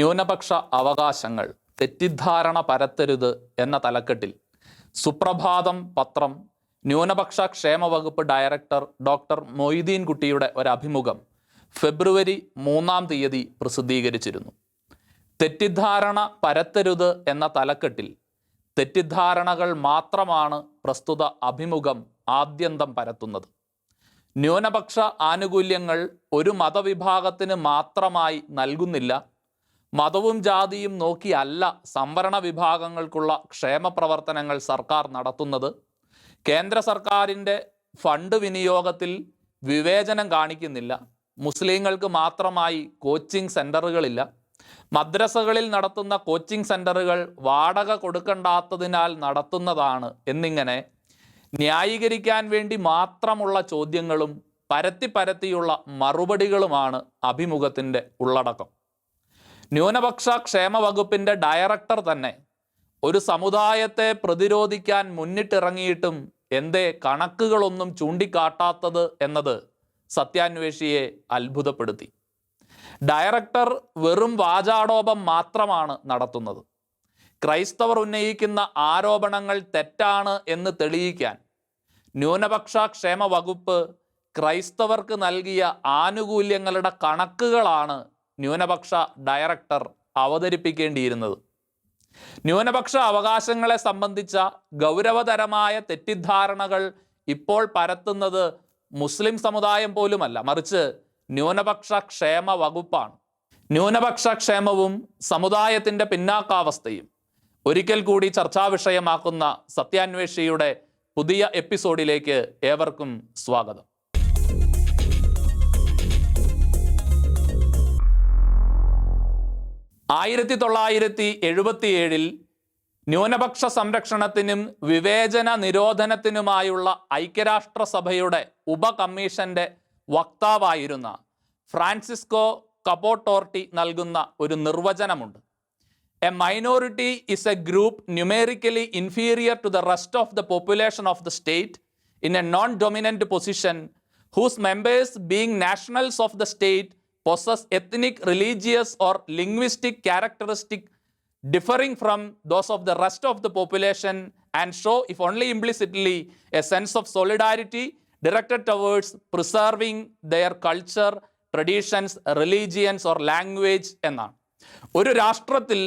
ന്യൂനപക്ഷ അവകാശങ്ങൾ തെറ്റിദ്ധാരണ പരത്തരുത് എന്ന തലക്കെട്ടിൽ സുപ്രഭാതം പത്രം ന്യൂനപക്ഷ ക്ഷേമ വകുപ്പ് ഡയറക്ടർ ഡോക്ടർ മൊയ്തീൻ കുട്ടിയുടെ ഒരഭിമുഖം ഫെബ്രുവരി മൂന്നാം തീയതി പ്രസിദ്ധീകരിച്ചിരുന്നു. തെറ്റിദ്ധാരണ പരത്തരുത് എന്ന തലക്കെട്ടിൽ തെറ്റിദ്ധാരണകൾ മാത്രമാണ് പ്രസ്തുത അഭിമുഖം ആദ്യന്തം പരത്തുന്നത്. ന്യൂനപക്ഷ ആനുകൂല്യങ്ങൾ ഒരു മതവിഭാഗത്തിന് മാത്രമായി നൽകുന്നില്ല മതവും ജാതിയും നോക്കിയല്ല സംവരണ വിഭാഗങ്ങൾക്കുള്ള ക്ഷേമ പ്രവർത്തനങ്ങൾ സർക്കാർ നടത്തുന്നത്. കേന്ദ്ര സർക്കാരിന്റെ ഫണ്ട് വിനിയോഗത്തിൽ വിവേചനം കാണിക്കുന്നില്ല. മുസ്ലിങ്ങൾക്ക് മാത്രമായി കോച്ചിങ് സെന്ററുകളില്ല. മദ്രസകളിൽ നടത്തുന്ന കോച്ചിങ് സെന്ററുകൾ വാടക കൊടുക്കണ്ടാത്തതിനാൽ നടത്തുന്നതാണ് എന്നിങ്ങനെ ന്യായീകരിക്കാൻ വേണ്ടി മാത്രമുള്ള ചോദ്യങ്ങളും പരത്തി പരത്തിയുള്ള മറുപടികളുമാണ് അഭിമുഖത്തിന്റെ ഉള്ളടക്കം. ന്യൂനപക്ഷ ക്ഷേമ വകുപ്പിന്റെ ഡയറക്ടർ തന്നെ ഒരു സമുദായത്തെ പ്രതിരോധിക്കാൻ മുന്നിട്ടിറങ്ങിയിട്ടും എന്തേ കണക്കുകളൊന്നും ചൂണ്ടിക്കാട്ടാത്തത് എന്നത് സത്യാന്വേഷിയെ അത്ഭുതപ്പെടുത്തി. ഡയറക്ടർ വെറും വാചാടോപം മാത്രമാണ് നടത്തുന്നത്. ക്രൈസ്തവർ ഉന്നയിക്കുന്ന ആരോപണങ്ങൾ തെറ്റാണ് എന്ന് തെളിയിക്കാൻ ന്യൂനപക്ഷ ക്ഷേമ വകുപ്പ് ക്രൈസ്തവർക്ക് നൽകിയ ആനുകൂല്യങ്ങളുടെ കണക്കുകളാണ് ന്യൂനപക്ഷ ഡയറക്ടർ അവതരിപ്പിക്കേണ്ടിയിരുന്നത്. ന്യൂനപക്ഷ അവകാശങ്ങളെ സംബന്ധിച്ച ഗൗരവതരമായ തെറ്റിദ്ധാരണകൾ ഇപ്പോൾ പരത്തുന്നത് മുസ്ലിം സമുദായം പോലുമല്ല മറിച്ച് ന്യൂനപക്ഷ ക്ഷേമ വകുപ്പാണ്. ന്യൂനപക്ഷ ക്ഷേമവും സമുദായത്തിന്റെ പിന്നാക്കാവസ്ഥയും ഒരിക്കൽ കൂടി ചർച്ചാ വിഷയമാക്കുന്ന സത്യാന്വേഷിയുടെ പുതിയ എപ്പിസോഡിലേക്ക് ഏവർക്കും സ്വാഗതം. ആയിരത്തി തൊള്ളായിരത്തി എഴുപത്തിയേഴിൽ ന്യൂനപക്ഷ സംരക്ഷണത്തിനും വിവേചന നിരോധനത്തിനുമായുള്ള ഐക്യരാഷ്ട്രസഭയുടെ ഉപകമ്മീഷന്റെ വക്താവായിരുന്ന ഫ്രാൻസിസ്കോ കപോട്ടോർട്ടി നൽകുന്ന ഒരു നിർവചനമുണ്ട്. A minority is a group numerically inferior to the rest of the population of the state in a non dominant position whose members being nationals of the state possess ethnic, religious, or linguistic characteristic differing from those of the rest of the population and show, if only implicitly, a sense of solidarity directed towards preserving their culture, traditions, religions, or language എന്നാണ് ഒരു രാഷ്ട്രത്തിൽ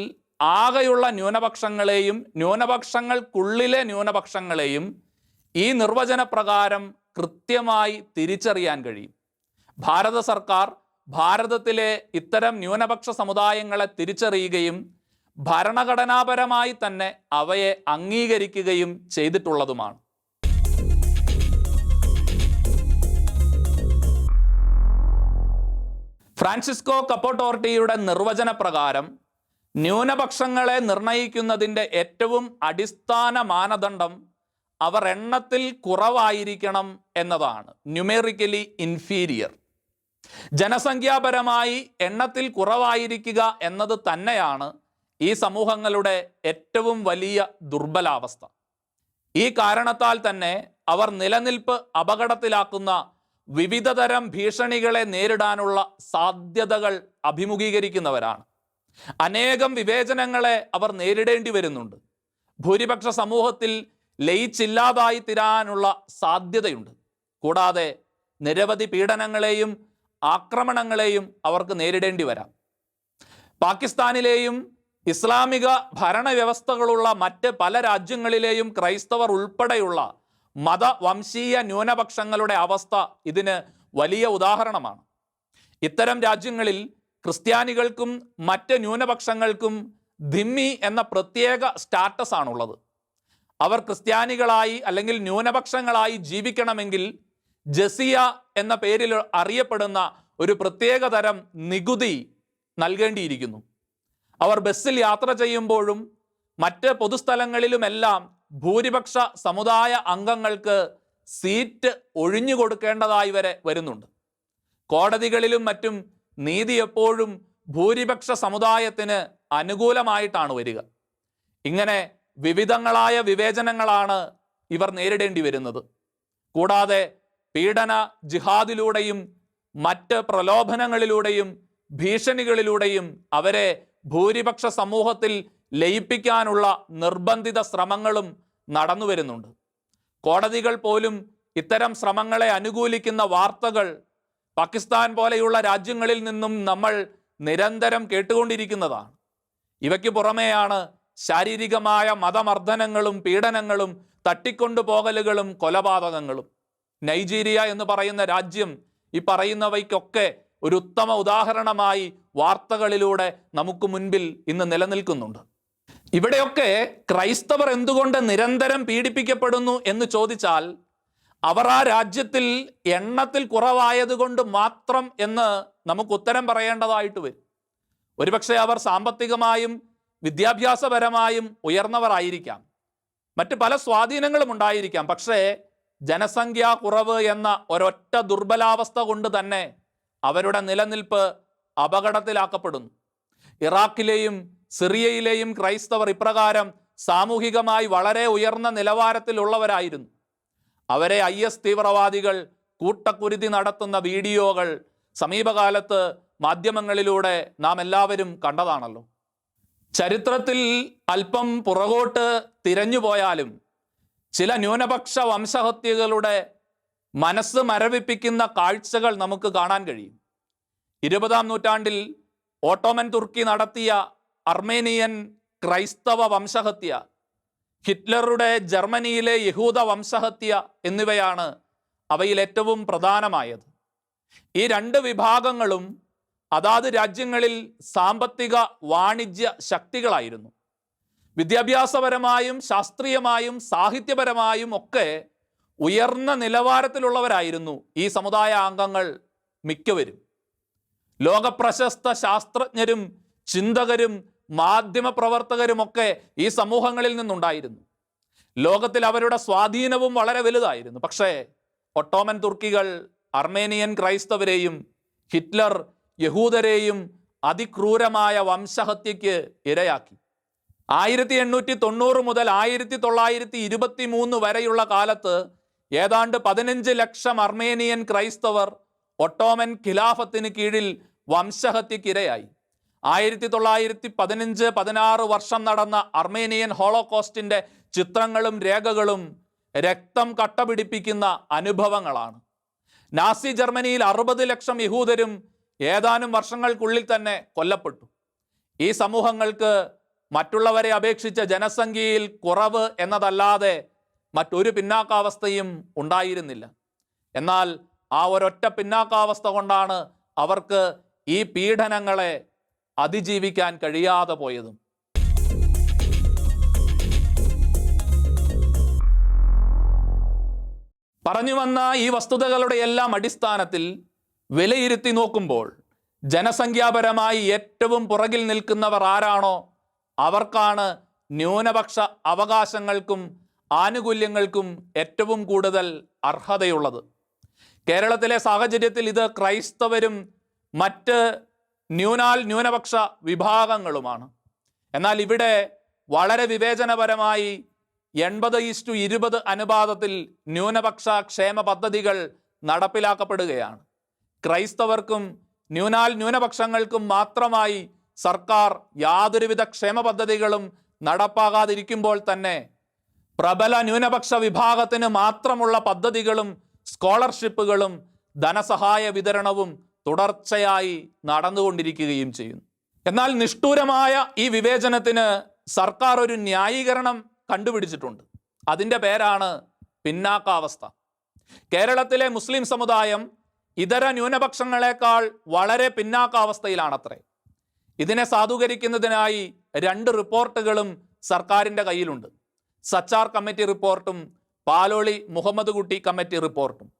ആകെയുള്ള ന്യൂനപക്ഷങ്ങളെയും ന്യൂനപക്ഷങ്ങൾക്കുള്ളിലെ ന്യൂനപക്ഷങ്ങളെയും ഈ നിർവചന പ്രകാരം കൃത്യമായി തിരിച്ചറിയാൻ കഴിയും ഭാരത സർക്കാർ ഭാരതത്തിലെ ഇത്തരം ന്യൂനപക്ഷ സമുദായങ്ങളെ തിരിച്ചറിയുകയും ഭരണഘടനാപരമായി തന്നെ അവയെ അംഗീകരിക്കുകയും ചെയ്തിട്ടുള്ളതുമാണ്. ഫ്രാൻസിസ്കോ കപ്പോട്ടോർട്ടിയുടെ നിർവചന പ്രകാരം ന്യൂനപക്ഷങ്ങളെ നിർണയിക്കുന്നതിന്റെ ഏറ്റവും അടിസ്ഥാന മാനദണ്ഡം അവർ എണ്ണത്തിൽ കുറവായിരിക്കണം എന്നതാണ്. ന്യൂമേറിക്കലി ഇൻഫീരിയർ ജനസംഖ്യാപരമായി എണ്ണത്തിൽ കുറവായിരിക്കുക എന്നത് തന്നെയാണ് ഈ സമൂഹങ്ങളുടെ ഏറ്റവും വലിയ ദുർബലാവസ്ഥ. ഈ കാരണത്താൽ തന്നെ അവർ നിലനിൽപ്പ് അപകടത്തിലാക്കുന്ന വിവിധതരം ഭീഷണികളെ നേരിടാനുള്ള സാധ്യതകൾ അഭിമുഖീകരിക്കുന്നവരാണ്. അനേകം വിവേചനങ്ങളെ അവർ നേരിടേണ്ടി വരുന്നുണ്ട്. ഭൂരിപക്ഷ സമൂഹത്തിൽ ലയിച്ചില്ലാതായി തീരാനുള്ള സാധ്യതയുണ്ട്. കൂടാതെ നിരവധി പീഡനങ്ങളെയും ആക്രമണങ്ങളെയും അവർക്ക് നേരിടേണ്ടി വരാം. പാകിസ്ഥാനിലെയും ഇസ്ലാമിക ഭരണവ്യവസ്ഥകളുള്ള മറ്റ് പല രാജ്യങ്ങളിലെയും ക്രൈസ്തവർ ഉൾപ്പെടെയുള്ള മതവംശീയ ന്യൂനപക്ഷങ്ങളുടെ അവസ്ഥ ഇതിന് വലിയ ഉദാഹരണമാണ്. ഇത്തരം രാജ്യങ്ങളിൽ ക്രിസ്ത്യാനികൾക്കും മറ്റ് ന്യൂനപക്ഷങ്ങൾക്കും ധിമ്മി എന്ന പ്രത്യേക സ്റ്റാറ്റസ് ആണുള്ളത് അവർ ക്രിസ്ത്യാനികളായി അല്ലെങ്കിൽ ന്യൂനപക്ഷങ്ങളായി ജീവിക്കണമെങ്കിൽ ജസിയ എന്ന പേരിൽ അറിയപ്പെടുന്ന ഒരു പ്രത്യേക തരം നികുതി നൽകേണ്ടിയിരിക്കുന്നു. അവർ ബസ്സിൽ യാത്ര ചെയ്യുമ്പോഴും മറ്റ് പൊതുസ്ഥലങ്ങളിലുമെല്ലാം ഭൂരിപക്ഷ സമുദായ അംഗങ്ങൾക്ക് സീറ്റ് ഒഴിഞ്ഞു കൊടുക്കേണ്ടതായി വരെ വരുന്നുണ്ട്. കോടതികളിലും മറ്റും നീതി എപ്പോഴും ഭൂരിപക്ഷ സമുദായത്തിന് അനുകൂലമായിട്ടാണ് വരിക. ഇങ്ങനെ വിവിധങ്ങളായ വിവേചനങ്ങളാണ് ഇവർ നേരിടേണ്ടി വരുന്നത്. കൂടാതെ പീഡന ജിഹാദിലൂടെയും മറ്റ് പ്രലോഭനങ്ങളിലൂടെയും ഭീഷണികളിലൂടെയും അവരെ ഭൂരിപക്ഷ സമൂഹത്തിൽ ലയിപ്പിക്കാനുള്ള നിർബന്ധിത ശ്രമങ്ങളും നടന്നു വരുന്നുണ്ട്. കോടതികൾ പോലും ഇത്തരം ശ്രമങ്ങളെ അനുകൂലിക്കുന്ന വാർത്തകൾ പാകിസ്ഥാൻ പോലെയുള്ള രാജ്യങ്ങളിൽ നിന്നും നമ്മൾ നിരന്തരം കേട്ടുകൊണ്ടിരിക്കുന്നതാണ്. ഇവയ്ക്ക് പുറമെയാണ് ശാരീരികമായ മതമർദ്ദനങ്ങളും പീഡനങ്ങളും തട്ടിക്കൊണ്ടുപോകലുകളും കൊലപാതകങ്ങളും. നൈജീരിയ എന്ന് പറയുന്ന രാജ്യം ഈ പറയുന്നവയ്ക്കൊക്കെ ഒരു ഉത്തമ ഉദാഹരണമായി വാർത്തകളിലൂടെ നമുക്ക് മുൻപിൽ ഇന്ന് നിലനിൽക്കുന്നുണ്ട്. ഇവിടെയൊക്കെ ക്രൈസ്തവർ എന്തുകൊണ്ട് നിരന്തരം പീഡിപ്പിക്കപ്പെടുന്നു എന്ന് ചോദിച്ചാൽ അവർ ആ രാജ്യത്തിൽ എണ്ണത്തിൽ കുറവായതുകൊണ്ട് മാത്രം എന്ന് നമുക്ക് ഉത്തരം പറയേണ്ടതായിട്ട് വരും. ഒരുപക്ഷെ അവർ സാമ്പത്തികമായും വിദ്യാഭ്യാസപരമായും ഉയർന്നവരായിരിക്കാം. മറ്റ് പല സ്വാധീനങ്ങളും ഉണ്ടായിരിക്കാം. പക്ഷേ ജനസംഖ്യാ കുറവ് എന്ന ഒരൊറ്റ ദുർബലാവസ്ഥ കൊണ്ട് തന്നെ അവരുടെ നിലനിൽപ്പ് അപകടത്തിലാക്കപ്പെടുന്നു. ഇറാഖിലെയും സിറിയയിലെയും ക്രൈസ്തവർ ഇപ്രകാരം സാമൂഹികമായി വളരെ ഉയർന്ന നിലവാരത്തിലുള്ളവരായിരുന്നു. അവരെ ഐ എസ് തീവ്രവാദികൾ കൂട്ടക്കുരുതി നടത്തുന്ന വീഡിയോകൾ സമീപകാലത്ത് മാധ്യമങ്ങളിലൂടെ നാം എല്ലാവരും കണ്ടതാണല്ലോ. ചരിത്രത്തിൽ അല്പം പുറകോട്ട് തിരഞ്ഞു പോയാലും ചില ന്യൂനപക്ഷ വംശഹത്യകളുടെ മനസ്സ് മരവിപ്പിക്കുന്ന കാഴ്ചകൾ നമുക്ക് കാണാൻ കഴിയും. ഇരുപതാം നൂറ്റാണ്ടിൽ ഓട്ടോമൻ തുർക്കി നടത്തിയ അർമേനിയൻ ക്രൈസ്തവ വംശഹത്യ ഹിറ്റ്ലറുടെ ജർമ്മനിയിലെ യഹൂദ വംശഹത്യ എന്നിവയാണ് അവയിൽ ഏറ്റവും പ്രധാനമായത്. ഈ രണ്ട് വിഭാഗങ്ങളും അതാത് രാജ്യങ്ങളിൽ സാമ്പത്തിക വാണിജ്യ ശക്തികളായിരുന്നു. വിദ്യാഭ്യാസപരമായും ശാസ്ത്രീയമായും സാഹിത്യപരമായും ഒക്കെ ഉയർന്ന നിലവാരത്തിലുള്ളവരായിരുന്നു ഈ സമുദായ അംഗങ്ങൾ മിക്കവരും. ലോകപ്രശസ്ത ശാസ്ത്രജ്ഞരും ചിന്തകരും മാധ്യമ മാധ്യമപ്രവർത്തകരുമൊക്കെ ഈ സമൂഹങ്ങളിൽ നിന്നുണ്ടായിരുന്നു. ലോകത്തിൽ അവരുടെ സ്വാധീനവും വളരെ വലുതായിരുന്നു. പക്ഷേ ഒട്ടോമൻ തുർക്കികൾ അർമേനിയൻ ക്രൈസ്തവരെയും ഹിറ്റ്ലർ യഹൂദരെയും അതിക്രൂരമായ വംശഹത്യയ്ക്ക് ഇരയാക്കി. ആയിരത്തി എണ്ണൂറ്റി തൊണ്ണൂറ് മുതൽ ആയിരത്തി തൊള്ളായിരത്തി ഇരുപത്തി മൂന്ന് വരെയുള്ള കാലത്ത് ഏതാണ്ട് പതിനഞ്ച് ലക്ഷം അർമേനിയൻ ക്രൈസ്തവർ ഒട്ടോമൻ ഖിലാഫത്തിന് കീഴിൽ വംശഹത്യക്കിരയായി ആയിരത്തി തൊള്ളായിരത്തി പതിനഞ്ച് പതിനാറ് വർഷം നടന്ന അർമേനിയൻ ഹോളോകോസ്റ്റിന്റെ ചിത്രങ്ങളും രേഖകളും രക്തം കട്ടപിടിപ്പിക്കുന്ന അനുഭവങ്ങളാണ്. നാസി ജർമ്മനിയിൽ അറുപത് ലക്ഷം യഹൂദരും ഏതാനും വർഷങ്ങൾക്കുള്ളിൽ തന്നെ കൊല്ലപ്പെട്ടു. ഈ സമൂഹങ്ങൾക്ക് മറ്റുള്ളവരെ അപേക്ഷിച്ച് ജനസംഖ്യയിൽ കുറവ് എന്നതല്ലാതെ മറ്റൊരു പിന്നാക്കാവസ്ഥയും ഉണ്ടായിരുന്നില്ല. എന്നാൽ ആ ഒരൊറ്റ പിന്നാക്കാവസ്ഥ കൊണ്ടാണ് അവർക്ക് ഈ പീഡനങ്ങളെ അതിജീവിക്കാൻ കഴിയാതെ പോയതും. പറഞ്ഞു വന്ന ഈ വസ്തുതകളുടെ എല്ലാം അടിസ്ഥാനത്തിൽ വിലയിരുത്തി നോക്കുമ്പോൾ ജനസംഖ്യാപരമായി ഏറ്റവും പുറകിൽ നിൽക്കുന്നവർ ആരാണോ അവർക്കാണ് ന്യൂനപക്ഷ അവകാശങ്ങൾക്കും ആനുകൂല്യങ്ങൾക്കും ഏറ്റവും കൂടുതൽ അർഹതയുള്ളത്. കേരളത്തിലെ സാഹചര്യത്തിൽ ഇത് ക്രൈസ്തവരും മറ്റ് ന്യൂനാൽ ന്യൂനപക്ഷ വിഭാഗങ്ങളുമാണ്. എന്നാൽ ഇവിടെ വളരെ വിവേചനപരമായി എൺപത് ഈസ്റ്റു ഇരുപത് അനുപാതത്തിൽ ന്യൂനപക്ഷ ക്ഷേമ പദ്ധതികൾ നടപ്പിലാക്കപ്പെടുകയാണ്. ക്രൈസ്തവർക്കും ന്യൂനാൽ ന്യൂനപക്ഷങ്ങൾക്കും മാത്രമായി സർക്കാർ യാതൊരുവിധ ക്ഷേമ പദ്ധതികളും നടപ്പാകാതിരിക്കുമ്പോൾ തന്നെ പ്രബല ന്യൂനപക്ഷ വിഭാഗത്തിന് മാത്രമുള്ള പദ്ധതികളും സ്കോളർഷിപ്പുകളും ധനസഹായ വിതരണവും തുടർച്ചയായി നടന്നുകൊണ്ടിരിക്കുകയും ചെയ്യുന്നു. എന്നാൽ നിഷ്ഠൂരമായ ഈ വിവേചനത്തിന് സർക്കാർ ഒരു ന്യായീകരണം കണ്ടുപിടിച്ചിട്ടുണ്ട്. അതിന്റെ പേരാണ് പിന്നാക്കാവസ്ഥ. കേരളത്തിലെ മുസ്ലിം സമുദായം ഇതര ന്യൂനപക്ഷങ്ങളെക്കാൾ വളരെ പിന്നാക്കാവസ്ഥയിലാണത്രേ. ഇതിനെ സാധൂകരിക്കുന്നതിനായി രണ്ട് റിപ്പോർട്ടുകളും സർക്കാരിന്റെ കയ്യിലുണ്ട്. സച്ചാർ കമ്മിറ്റി റിപ്പോർട്ടും പാലോളി മുഹമ്മദ് കുട്ടി കമ്മിറ്റി റിപ്പോർട്ടും.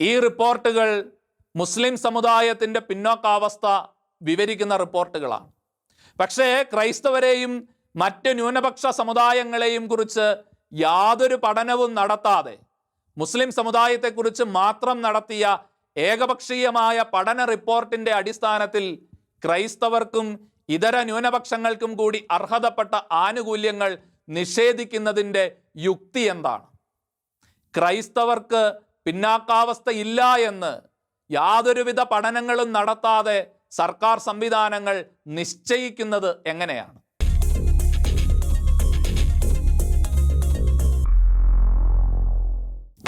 ഈ റിപ്പോർട്ടുകൾ മുസ്ലിം സമുദായത്തിന്റെ പിന്നോക്കാവസ്ഥ വിവരിക്കുന്ന റിപ്പോർട്ടുകളാണ്. പക്ഷേ ക്രൈസ്തവരെയും മറ്റ് ന്യൂനപക്ഷ സമുദായങ്ങളെയും കുറിച്ച് യാതൊരു പഠനവും നടത്താതെ മുസ്ലിം സമുദായത്തെക്കുറിച്ച് മാത്രം നടത്തിയ ഏകപക്ഷീയമായ പഠന റിപ്പോർട്ടിന്റെ അടിസ്ഥാനത്തിൽ ക്രൈസ്തവർക്കും ഇതര ന്യൂനപക്ഷങ്ങൾക്കും കൂടി അർഹതപ്പെട്ട ആനുകൂല്യങ്ങൾ നിഷേധിക്കുന്നതിന്റെ യുക്തി എന്താണ്? ക്രൈസ്തവർക്ക് പിന്നാക്കാവസ്ഥ ഇല്ല എന്ന് യാതൊരുവിധ പഠനങ്ങളും നടത്താതെ സർക്കാർ സംവിധാനങ്ങൾ നിശ്ചയിക്കുന്നത് എങ്ങനെയാണ്?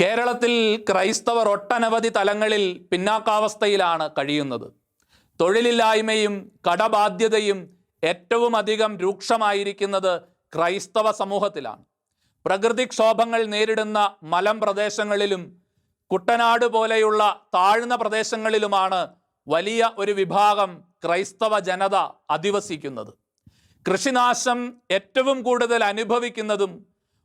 കേരളത്തിൽ ക്രൈസ്തവർ ഒട്ടനവധി തലങ്ങളിൽ പിന്നാക്കാവസ്ഥയിലാണ് കഴിയുന്നത്. തൊഴിലില്ലായ്മയും കടബാധ്യതയും ഏറ്റവും അധികം രൂക്ഷമായിരിക്കുന്നത് ക്രൈസ്തവ സമൂഹത്തിലാണ്. പ്രകൃതിക്ഷോഭങ്ങൾ നേരിടുന്ന മലം പ്രദേശങ്ങളിലും കുട്ടനാട് പോലെയുള്ള താഴ്ന്ന പ്രദേശങ്ങളിലുമാണ് വലിയ ഒരു വിഭാഗം ക്രൈസ്തവ ജനത അധിവസിക്കുന്നത്. കൃഷിനാശം ഏറ്റവും കൂടുതൽ അനുഭവിക്കുന്നതും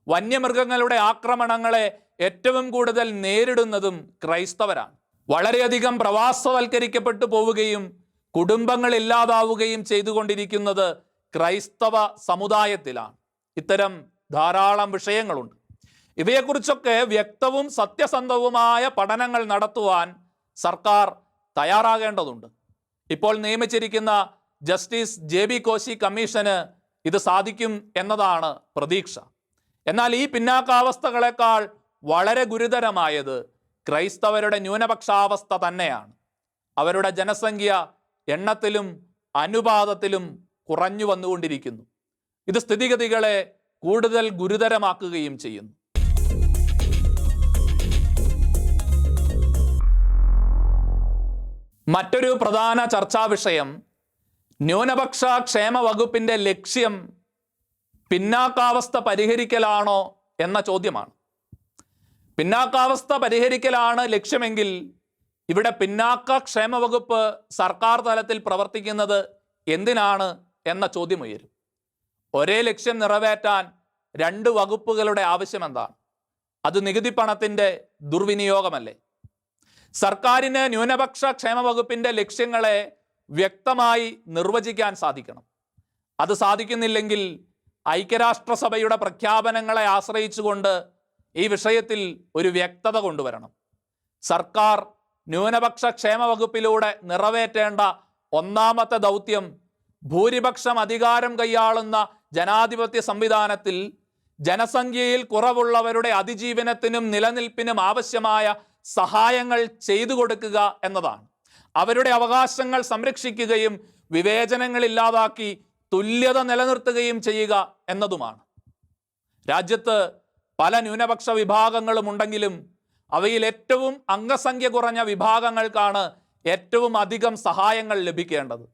വന്യമൃഗങ്ങളുടെ ആക്രമണങ്ങളെ ഏറ്റവും കൂടുതൽ നേരിടുന്നതും ക്രൈസ്തവരാണ്. വളരെയധികം പ്രവാസവൽക്കരിക്കപ്പെട്ടു പോവുകയും കുടുംബങ്ങൾ ഇല്ലാതാവുകയും ചെയ്തുകൊണ്ടിരിക്കുന്നത് ക്രൈസ്തവ സമുദായത്തിലാണ്. ഇത്തരം ധാരാളം വിഷയങ്ങളുണ്ട്. ഇവയെക്കുറിച്ചൊക്കെ വ്യക്തവും സത്യസന്ധവുമായ പഠനങ്ങൾ നടത്തുവാൻ സർക്കാർ തയ്യാറാകേണ്ടതുണ്ട്. ഇപ്പോൾ നിയമിച്ചിരിക്കുന്ന ജസ്റ്റിസ് ജെ ബി കോശി കമ്മീഷന് ഇത് സാധിക്കും എന്നതാണ് പ്രതീക്ഷ. എന്നാൽ ഈ പിന്നാക്കാവസ്ഥകളെക്കാൾ വളരെ ഗുരുതരമായത് ക്രൈസ്തവരുടെ ന്യൂനപക്ഷാവസ്ഥ തന്നെയാണ്. അവരുടെ ജനസംഖ്യ എണ്ണത്തിലും അനുപാതത്തിലും കുറഞ്ഞു വന്നുകൊണ്ടിരിക്കുന്നു. ഇത് സ്ഥിതിഗതികളെ കൂടുതൽ ഗുരുതരമാക്കുകയും ചെയ്യുന്നു. മറ്റൊരു പ്രധാന ചർച്ചാ വിഷയം ന്യൂനപക്ഷ ക്ഷേമ വകുപ്പിന്റെ ലക്ഷ്യം പിന്നാക്കാവസ്ഥ പരിഹരിക്കലാണോ എന്ന ചോദ്യമാണ്. പിന്നാക്കാവസ്ഥ പരിഹരിക്കലാണ് ലക്ഷ്യമെങ്കിൽ ഇവിടെ പിന്നാക്ക ക്ഷേമ വകുപ്പ് സർക്കാർ തലത്തിൽ പ്രവർത്തിക്കുന്നത് എന്തിനാണ് എന്ന ചോദ്യം ഉയരും. ഒരേ ലക്ഷ്യം നിറവേറ്റാൻ രണ്ട് വകുപ്പുകളുടെ ആവശ്യം എന്താണ്? അത് നികുതി പണത്തിന്റെ ദുർവിനിയോഗമല്ലേ? സർക്കാരിന് ന്യൂനപക്ഷ ക്ഷേമ വകുപ്പിന്റെ ലക്ഷ്യങ്ങളെ വ്യക്തമായി നിർവചിക്കാൻ സാധിക്കണം. അത് സാധിക്കുന്നില്ലെങ്കിൽ ഐക്യരാഷ്ട്രസഭയുടെ പ്രഖ്യാപനങ്ങളെ ആശ്രയിച്ചുകൊണ്ട് ഈ വിഷയത്തിൽ ഒരു വ്യക്തത കൊണ്ടുവരണം. സർക്കാർ ന്യൂനപക്ഷ ക്ഷേമ വകുപ്പിലൂടെ നിറവേറ്റേണ്ട ഒന്നാമത്തെ ദൗത്യം ഭൂരിപക്ഷം അധികാരം കൈയാളുന്ന ജനാധിപത്യ സംവിധാനത്തിൽ ജനസംഖ്യയിൽ കുറവുള്ളവരുടെ അതിജീവനത്തിനും നിലനിൽപ്പിനും ആവശ്യമായ സഹായങ്ങൾ ചെയ്തു കൊടുക്കുക എന്നതാണ്. അവരുടെ അവകാശങ്ങൾ സംരക്ഷിക്കുകയും വിവേചനങ്ങൾ ഇല്ലാതാക്കി തുല്യത നിലനിർത്തുകയും ചെയ്യുക എന്നതുമാണ്. രാജ്യത്ത് പല ന്യൂനപക്ഷ വിഭാഗങ്ങളും ഉണ്ടെങ്കിലും അവയിൽ ഏറ്റവും അംഗസംഖ്യ കുറഞ്ഞ വിഭാഗങ്ങൾക്കാണ് ഏറ്റവും അധികം സഹായങ്ങൾ ലഭിക്കേണ്ടത്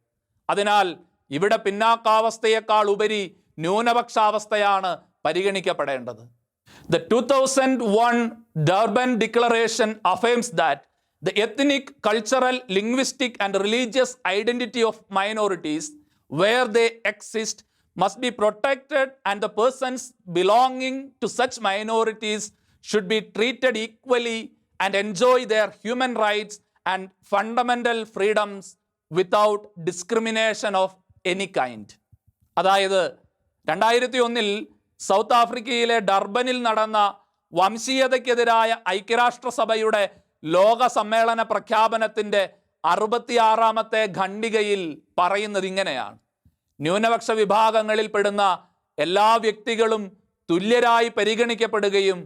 അതിനാൽ ഇവിടെ പിന്നാക്കാവസ്ഥയേക്കാൾ ഉപരി ന്യൂനപക്ഷാവസ്ഥയാണ് പരിഗണിക്കപ്പെടേണ്ടത് The 2001 Durban Declaration affirms that the ethnic, cultural, linguistic, and religious identity of minorities, where they exist, must be protected, and the persons belonging to such minorities should be treated equally and enjoy their human rights and fundamental freedoms without discrimination of any kind അതായത് രണ്ടായിരത്തി ഒന്നിൽ south ആഫ്രിക്കയിലെ ഡർബനിൽ നടന്ന വംശീയതയ്ക്കെതിരായ ഐക്യരാഷ്ട്രസഭയുടെ ലോക സമ്മേളന പ്രഖ്യാപനത്തിന്റെ അറുപത്തിയാറാമത്തെ ഖണ്ഡികയിൽ പറയുന്നത് ഇങ്ങനെയാണ്. ന്യൂനപക്ഷ വിഭാഗങ്ങളിൽ പെടുന്ന എല്ലാ വ്യക്തികളും തുല്യരായി പരിഗണിക്കപ്പെടുകയും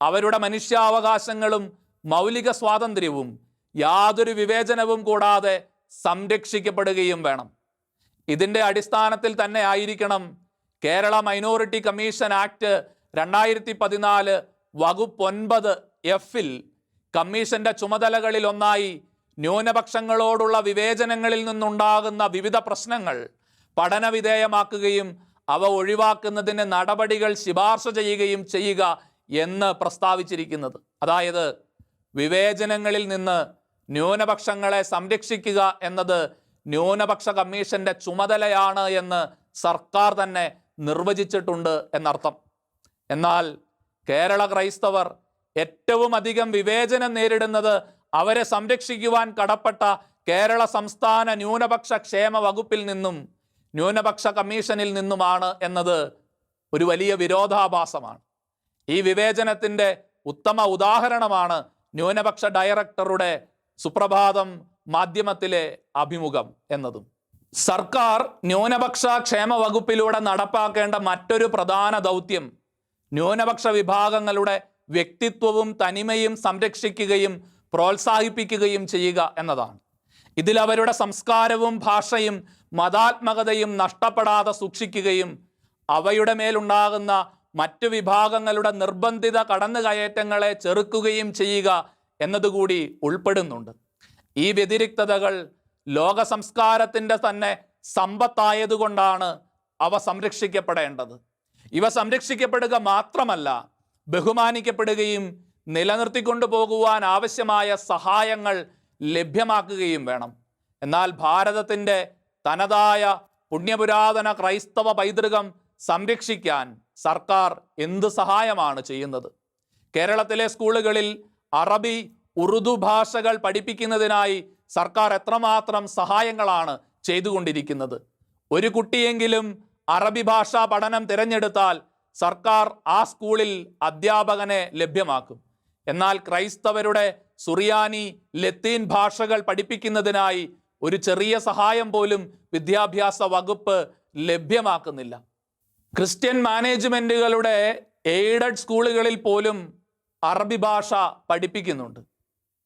അവരുടെ മനുഷ്യാവകാശങ്ങളും മൗലിക സ്വാതന്ത്ര്യവും യാതൊരു വിവേചനവും കൂടാതെ സംരക്ഷിക്കപ്പെടുകയും വേണം. ഇതിന്റെ അടിസ്ഥാനത്തിൽ തന്നെ ആയിരിക്കണം കേരള മൈനോറിറ്റി കമ്മീഷൻ ആക്ട് രണ്ടായിരത്തി പതിനാല് വകുപ്പ് ഒൻപത് എഫിൽ കമ്മീഷന്റെ ചുമതലകളിൽ ഒന്നായി ന്യൂനപക്ഷങ്ങളോടുള്ള വിവേചനങ്ങളിൽ നിന്നുണ്ടാകുന്ന വിവിധ പ്രശ്നങ്ങൾ പഠനവിധേയമാക്കുകയും അവ ഒഴിവാക്കുന്നതിന് നടപടികൾ ശിപാർശ ചെയ്യുകയും ചെയ്യുക എന്ന് പ്രസ്താവിച്ചിരിക്കുന്നത്. അതായത് വിവേചനങ്ങളിൽ നിന്ന് ന്യൂനപക്ഷങ്ങളെ സംരക്ഷിക്കുക എന്നത് ന്യൂനപക്ഷ കമ്മീഷന്റെ ചുമതലയാണ് എന്ന് സർക്കാർ തന്നെ നിർവചിച്ചിട്ടുണ്ട് എന്നർത്ഥം. എന്നാൽ കേരള ക്രൈസ്തവർ ഏറ്റവും അധികം വിവേചനം നേരിടുന്നത് അവരെ സംരക്ഷിക്കുവാൻ കടപ്പെട്ട കേരള സംസ്ഥാന ന്യൂനപക്ഷ ക്ഷേമ വകുപ്പിൽ നിന്നും ന്യൂനപക്ഷ കമ്മീഷനിൽ നിന്നുമാണ് എന്നത് ഒരു വലിയ വിരോധാഭാസമാണ്. ഈ വിവേചനത്തിന്റെ ഉത്തമ ഉദാഹരണമാണ് ന്യൂനപക്ഷ ഡയറക്ടറുടെ സുപ്രഭാതം മാധ്യമത്തിലെ അഭിമുഖം എന്നതും. സർക്കാർ ന്യൂനപക്ഷ ക്ഷേമ വകുപ്പിലൂടെ നടപ്പാക്കേണ്ട മറ്റൊരു പ്രധാന ദൗത്യം ന്യൂനപക്ഷ വിഭാഗങ്ങളുടെ വ്യക്തിത്വവും തനിമയും സംരക്ഷിക്കുകയും പ്രോത്സാഹിപ്പിക്കുകയും ചെയ്യുക എന്നതാണ്. ഇതിൽ അവരുടെ സംസ്കാരവും ഭാഷയും മതാത്മകതയും നഷ്ടപ്പെടാതെ സൂക്ഷിക്കുകയും അവയുടെ മേലുണ്ടാകുന്ന മറ്റു വിഭാഗങ്ങളുടെ നിർബന്ധിത കടന്നുകയറ്റങ്ങളെ ചെറുക്കുകയും ചെയ്യുക എന്നതുകൂടി ഉൾപ്പെടുന്നുണ്ട്. ഈ വ്യതിരിക്തതകൾ ലോക സംസ്കാരത്തിന്റെ തന്നെ സമ്പത്തായതുകൊണ്ടാണ് അവ സംരക്ഷിക്കപ്പെടേണ്ടത്. ഇവ സംരക്ഷിക്കപ്പെടുക മാത്രമല്ല ബഹുമാനിക്കപ്പെടുകയും നിലനിർത്തിക്കൊണ്ടു പോകുവാൻ ആവശ്യമായ സഹായങ്ങൾ ലഭ്യമാക്കുകയും വേണം. എന്നാൽ ഭാരതത്തിന്റെ തനതായ പുണ്യപുരാതന ക്രൈസ്തവ പൈതൃകം സംരക്ഷിക്കാൻ സർക്കാർ എന്ത് സഹായമാണ് ചെയ്യുന്നത്? കേരളത്തിലെ സ്കൂളുകളിൽ അറബി ഉറുദു ഭാഷകൾ പഠിപ്പിക്കുന്നതിനായി സർക്കാർ എത്രമാത്രം സഹായങ്ങളാണ് ചെയ്തുകൊണ്ടിരിക്കുന്നത്? ഒരു കുട്ടിയെങ്കിലും അറബി ഭാഷാ പഠനം തിരഞ്ഞെടുത്താൽ സർക്കാർ ആ സ്കൂളിൽ അധ്യാപകനെ ലഭ്യമാക്കും. എന്നാൽ ക്രൈസ്തവരുടെ സുറിയാനി ലത്തീൻ ഭാഷകൾ പഠിപ്പിക്കുന്നതിനായി ഒരു ചെറിയ സഹായം പോലും വിദ്യാഭ്യാസ വകുപ്പ് ലഭ്യമാക്കുന്നില്ല. ക്രിസ്ത്യൻ മാനേജ്മെന്റുകളുടെ എയ്ഡഡ് സ്കൂളുകളിൽ പോലും അറബി ഭാഷ പഠിപ്പിക്കുന്നുണ്ട്.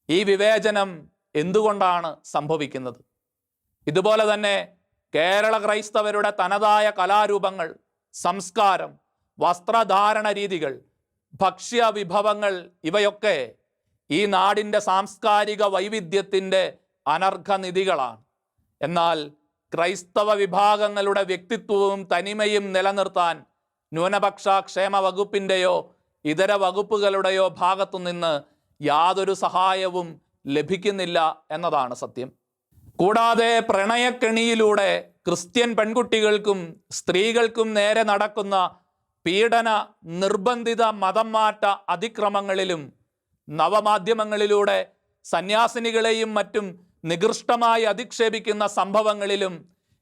ഈ വിവേചനം എന്തുകൊണ്ടാണ് സംഭവിക്കുന്നത്? ഇതുപോലെ തന്നെ കേരള ക്രൈസ്തവരുടെ തനതായ കലാരൂപങ്ങൾ സംസ്കാരം വസ്ത്രധാരണ രീതികൾ ഭക്ഷ്യ വിഭവങ്ങൾ ഇവയൊക്കെ ഈ നാടിന്റെ സാംസ്കാരിക വൈവിധ്യത്തിന്റെ അനർഘനിധികളാണ്. എന്നാൽ ക്രൈസ്തവ വിഭാഗങ്ങളുടെ വ്യക്തിത്വവും തനിമയും നിലനിർത്താൻ ന്യൂനപക്ഷ ക്ഷേമ വകുപ്പിന്റെയോ ഇതര വകുപ്പുകളുടെയോ ഭാഗത്തു നിന്ന് യാതൊരു സഹായവും ലഭിക്കുന്നില്ല എന്നതാണ് സത്യം. കൂടാതെ പ്രണയക്കെണിയിലൂടെ ക്രിസ്ത്യൻ പെൺകുട്ടികൾക്കും സ്ത്രീകൾക്കും നേരെ നടക്കുന്ന പീഡന നിർബന്ധിത മതം മാറ്റ അതിക്രമങ്ങളിലും നവമാധ്യമങ്ങളിലൂടെ സന്യാസിനികളെയും മറ്റും നികൃഷ്ടമായി അധിക്ഷേപിക്കുന്ന സംഭവങ്ങളിലും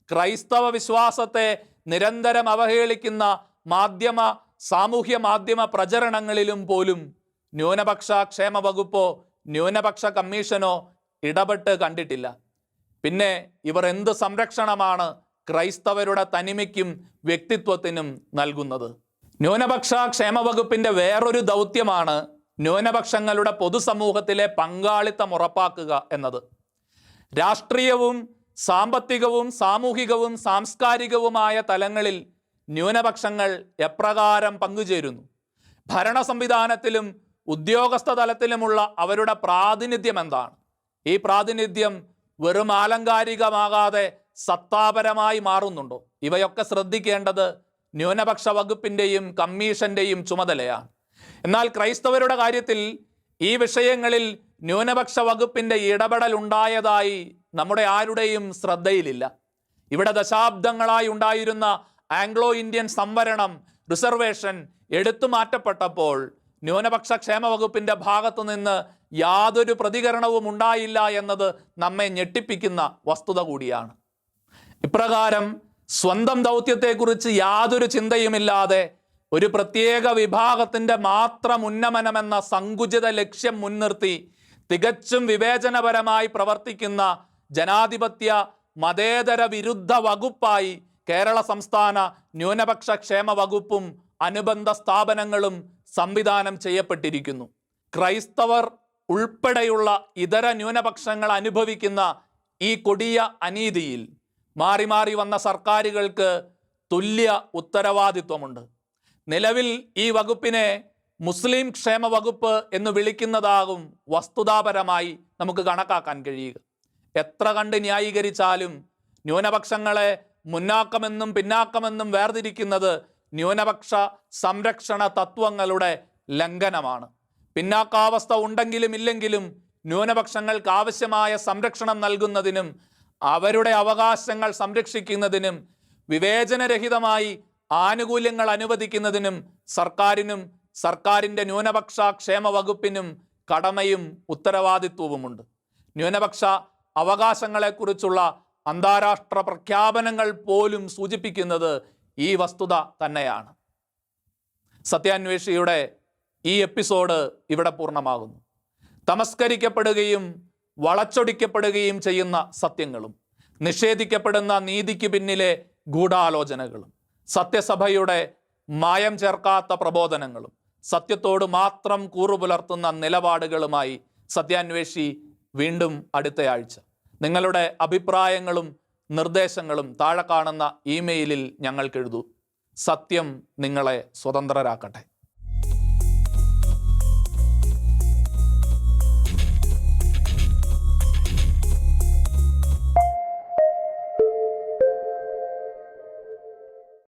ക്രൈസ്തവ വിശ്വാസത്തെ നിരന്തരം അവഹേളിക്കുന്ന മാധ്യമ സാമൂഹ്യ മാധ്യമ പ്രചരണങ്ങളിലും പോലും ന്യൂനപക്ഷ ക്ഷേമ വകുപ്പോ ന്യൂനപക്ഷ കമ്മീഷനോ ഇടപെട്ട് കണ്ടിട്ടില്ല. പിന്നെ ഇവർ എന്ത് സംരക്ഷണമാണ് ക്രൈസ്തവരുടെ തനിമയ്ക്കും വ്യക്തിത്വത്തിനും നൽകുന്നത്? ന്യൂനപക്ഷ ക്ഷേമ വകുപ്പിന്റെ വേറൊരു ദൗത്യമാണ് ന്യൂനപക്ഷങ്ങളുടെ പൊതുസമൂഹത്തിലെ പങ്കാളിത്തം ഉറപ്പാക്കുക എന്നത്. രാഷ്ട്രീയവും സാമ്പത്തികവും സാമൂഹികവും സാംസ്കാരികവുമായ തലങ്ങളിൽ ന്യൂനപക്ഷങ്ങൾ എപ്രകാരം പങ്കുചേരുന്നു? ഭരണ സംവിധാനത്തിലും ഉദ്യോഗസ്ഥ തലത്തിലുമുള്ള അവരുടെ പ്രാതിനിധ്യം എന്താണ്? ഈ പ്രാതിനിധ്യം വെറും ആലങ്കാരികമാകാതെ സത്താപരമായി മാറുന്നുണ്ടോ? ഇവയൊക്കെ ശ്രദ്ധിക്കേണ്ടത് ന്യൂനപക്ഷ വകുപ്പിന്റെയും കമ്മീഷന്റെയും ചുമതലയാണ്. എന്നാൽ ക്രൈസ്തവരുടെ കാര്യത്തിൽ ഈ വിഷയങ്ങളിൽ ന്യൂനപക്ഷ വകുപ്പിന്റെ ഇടപെടൽ ഉണ്ടായതായി നമ്മുടെ ആരുടെയും ശ്രദ്ധയിലില്ല. ഇവിടെ ദശാബ്ദങ്ങളായി ഉണ്ടായിരുന്ന ആംഗ്ലോ ഇന്ത്യൻ സംവരണം റിസർവേഷൻ എടുത്തു മാറ്റപ്പെട്ടപ്പോൾ ന്യൂനപക്ഷ ക്ഷേമ വകുപ്പിന്റെ ഭാഗത്തു നിന്ന് യാതൊരു പ്രതികരണവും ഉണ്ടായില്ല എന്നത് നമ്മെ ഞെട്ടിപ്പിക്കുന്ന വസ്തുത കൂടിയാണ്. ഇപ്രകാരം സ്വന്തം ദൗത്യത്തെക്കുറിച്ച് യാതൊരു ചിന്തയുമില്ലാതെ ഒരു പ്രത്യേക വിഭാഗത്തിന്റെ മാത്രം ഉന്നമനമെന്ന സങ്കുചിത ലക്ഷ്യം മുൻനിർത്തി തികച്ചും വിവേചനപരമായി പ്രവർത്തിക്കുന്ന ജനാധിപത്യ മതേതര വിരുദ്ധ വകുപ്പായി കേരള സംസ്ഥാന ന്യൂനപക്ഷ ക്ഷേമ വകുപ്പും അനുബന്ധ സ്ഥാപനങ്ങളും സംവിധാനം ചെയ്യപ്പെട്ടിരിക്കുന്നു. ക്രൈസ്തവർ ഉൾപ്പെടെയുള്ള ഇതര ന്യൂനപക്ഷങ്ങൾ അനുഭവിക്കുന്ന ഈ കൊടിയ അനീതിയിൽ മാറി മാറി വന്ന സർക്കാരുകൾക്ക് തുല്യ ഉത്തരവാദിത്വമുണ്ട്. നിലവിൽ ഈ വകുപ്പിനെ മുസ്ലിം ക്ഷേമ വകുപ്പ് എന്ന് വിളിക്കുന്നതാകും വസ്തുതാപരമായി നമുക്ക് കണക്കാക്കാൻ കഴിയുക. എത്ര കണ്ട് ന്യായീകരിച്ചാലും ന്യൂനപക്ഷങ്ങളെ മുന്നാക്കമെന്നും പിന്നാക്കമെന്നും വേർതിരിക്കുന്നത് ന്യൂനപക്ഷ സംരക്ഷണ തത്വങ്ങളുടെ ലംഘനമാണ്. പിന്നാക്കാവസ്ഥ ഉണ്ടെങ്കിലും ഇല്ലെങ്കിലും ന്യൂനപക്ഷങ്ങൾക്ക് ആവശ്യമായ സംരക്ഷണം നൽകുന്നതിനും അവരുടെ അവകാശങ്ങൾ സംരക്ഷിക്കുന്നതിനും വിവേചനരഹിതമായി ആനുകൂല്യങ്ങൾ അനുവദിക്കുന്നതിനും സർക്കാരിനും സർക്കാരിന്റെ ന്യൂനപക്ഷ ക്ഷേമ വകുപ്പിനും കടമയും ഉത്തരവാദിത്വവുമുണ്ട്. ന്യൂനപക്ഷ അവകാശങ്ങളെക്കുറിച്ചുള്ള അന്താരാഷ്ട്ര പ്രഖ്യാപനങ്ങൾ പോലും സൂചിപ്പിക്കുന്നത് ഈ വസ്തുത തന്നെയാണ്. സത്യാന്വേഷിയുടെ ഈ എപ്പിസോഡ് ഇവിടെ പൂർണമാകുന്നു. തമസ്കരിക്കപ്പെടുകയും വളച്ചൊടിക്കപ്പെടുകയും ചെയ്യുന്ന സത്യങ്ങളും നിഷേധിക്കപ്പെടുന്ന നീതിക്ക് പിന്നിലെ ഗൂഢാലോചനകളും സത്യസഭയുടെ മായം ചേർക്കാത്ത പ്രബോധനങ്ങളും സത്യത്തോട് മാത്രം കൂറുപുലർത്തുന്ന നിലപാടുകളുമായി സത്യാന്വേഷി വീണ്ടും അടുത്തയാഴ്ച. നിങ്ങളുടെ അഭിപ്രായങ്ങളും നിർദ്ദേശങ്ങളും താഴെ കാണുന്ന ഇമെയിലിൽ ഞങ്ങൾക്ക് എഴുതൂ. സത്യം നിങ്ങളെ സ്വതന്ത്രരാക്കട്ടെ.